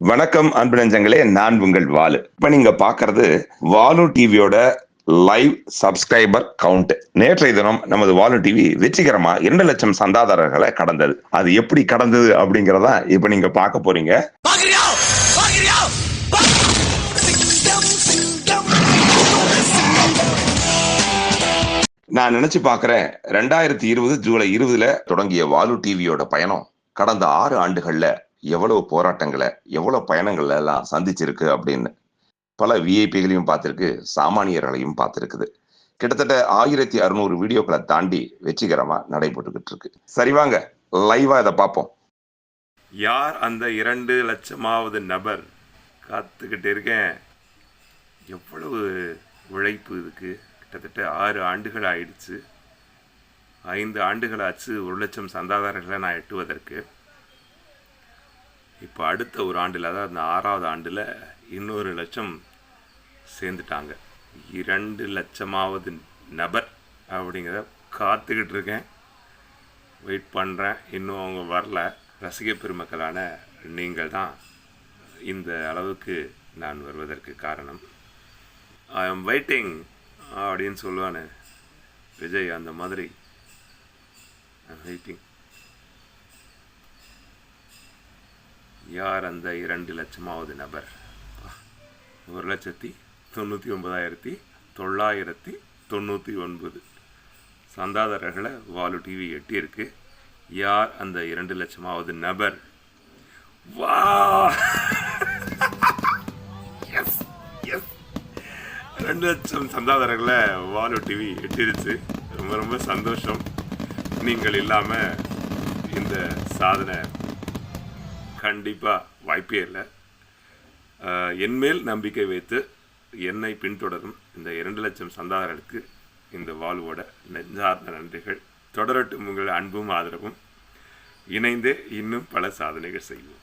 வணக்கம் அன்பு நெஞ்சங்களே. நான் உங்கள் வாலு. இப்ப நீங்க பாக்குறது வாலு டிவியோட லைவ் சப்ஸ்கிரைபர் கவுண்ட் நேற்றைய தினம் நமது வாலு டிவி வெற்றிகரமா இரண்டு லட்சம் சந்தாதாரர்களை கடந்தது. அது எப்படி கடந்தது அப்படிங்கறத இப்ப நீங்க பார்க்க போறீங்க. நான் நினைச்சு பார்க்கிறேன் ரெண்டாயிரத்தி இருபது ஜூலை இருபதுல தொடங்கிய வாலு டிவியோட பயணம் கடந்த ஆறு ஆண்டுகள்ல எவ்வளவு போராட்டங்களை எவ்வளவு பயணங்களை எல்லாம் சந்திச்சிருக்கு அப்படின்னு பல விஐபிகளையும் பார்த்துருக்கு சாமானியர்களையும் பார்த்துருக்குது. கிட்டத்தட்ட ஆயிரத்தி அறுநூறு வீடியோக்களை தாண்டி வெற்றிகரமா நடைபெற்றுக்கிட்டு இருக்கு. சரி வாங்க லைவா இதை பார்ப்போம். யார் அந்த இரண்டு லட்சமாவது நபர்? காத்துக்கிட்டு இருக்கேன். எவ்வளவு உழைப்பு இதுக்கு? கிட்டத்தட்ட ஆறு ஆண்டுகள் ஆயிடுச்சு. ஐந்து ஆண்டுகள் ஆச்சு ஒரு லட்சம் சந்தாதாரர்களை நான் எட்டுவதற்கு. இப்போ அடுத்த ஒரு ஆண்டில் அதாவது அந்த ஆறாவது ஆண்டில் இன்னொரு லட்சம் சேர்ந்துட்டாங்க. இரண்டு லட்சமாவது நபர் அப்படிங்கிறத காத்துக்கிட்டு இருக்கேன். வெயிட் பண்ணுறேன் இன்னும் அவங்க வரல. ரசிக பெருமக்களான நீங்கள் தான் இந்த அளவுக்கு நான் வருவதற்கு காரணம். ஐ எம் வெயிட்டிங் அப்படின்னு சொல்லுவானு விஜய் அந்த மாதிரி. வெயிட்டிங் யார் அந்த இரண்டு லட்சமாவது நபர்? ஒரு லட்சத்தி தொண்ணூற்றி ஒன்பதாயிரத்தி தொள்ளாயிரத்தி தொண்ணூற்றி ஒன்பது. சந்தாதாரர்களை வாலு டிவி எட்டியிருக்கு. யார் அந்த இரண்டு லட்சமாவது நபர்? வா! எஸ் எஸ் ரெண்டு லட்சம் சந்தாதாரர்களை வாலு டிவி எட்டிருச்சு. ரொம்ப ரொம்ப சந்தோஷம். நீங்கள் இல்லாமல் இந்த சாதனை கண்டிப்பாக வாய்ப்பே இல்லை. என்மேல் நம்பிக்கை வைத்து என்னை பின்தொடரும் இந்த இரண்டு லட்சம் சந்தாதாரர்களுக்கு இந்த வாழ்வோட நெஞ்சார்ந்த நன்றிகள். தொடரட்டும் உங்கள் அன்பும் ஆதரவும். இணைந்தே இன்னும் பல சாதனைகள் செய்வோம்.